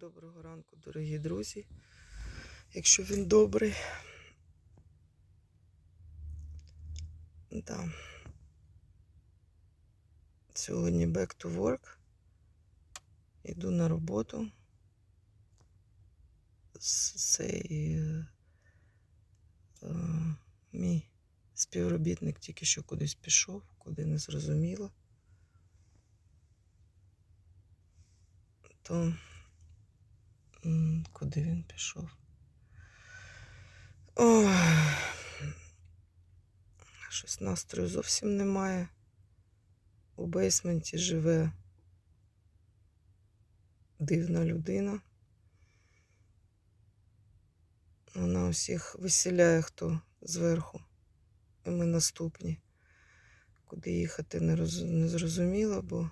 Доброго ранку, дорогі друзі. Якщо він добрий. Да. Сьогодні back to work. Іду на роботу. Цей е, е, мій співробітник тільки що кудись пішов, куди не зрозуміло. То куди він пішов? Ой, щось настрою зовсім немає. У бейсменті живе дивна людина. Вона усіх виселяє хто зверху. І ми наступні. Куди їхати не, роз... не зрозуміло, бо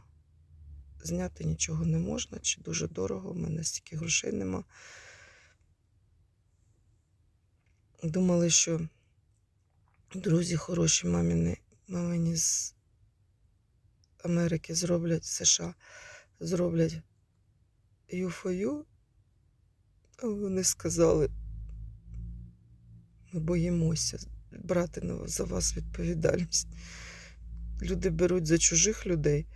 зняти нічого не можна, чи дуже дорого, у мене стільки грошей нема. Думали, що друзі хороші маміни, мамині з Америки зроблять, США зроблять юфою, а вони сказали, ми боїмося брати за вас відповідальність. Люди беруть за чужих людей,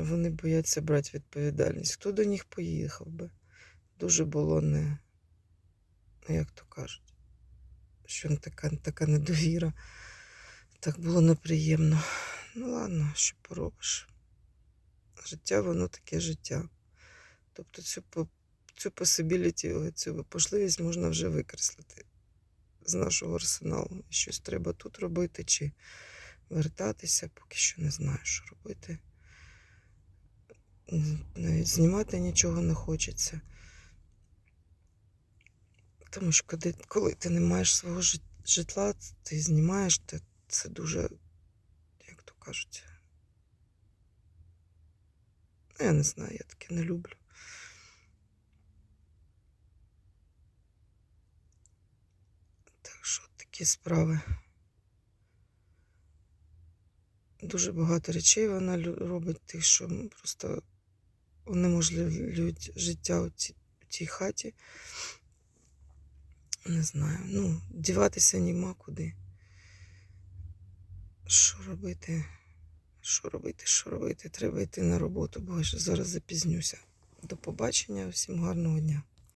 вони бояться брати відповідальність. Хто до них поїхав би? Дуже було не, ну, як то кажуть, що така, така недовіра. Так було неприємно. Ну ладно, що поробиш. Життя, воно таке життя. Тобто цю, цю possibility, цю можливість можна вже викреслити з нашого арсеналу. Щось треба тут робити чи вертатися, поки що не знаю, що робити. Навіть знімати нічого не хочеться. Тому що коли, коли ти не маєш свого житла, ти знімаєш, ти, це дуже, як то кажуть. Ну, я не знаю, я таке не люблю. Так що такі справи. Дуже багато речей вона робить тих, що просто унеможливлюють життя у цій, у цій хаті. Не знаю. Ну, діватися нема куди. Що робити? Що робити? Що робити? Треба йти на роботу, бо я зараз запізнюся. До побачення, всім гарного дня.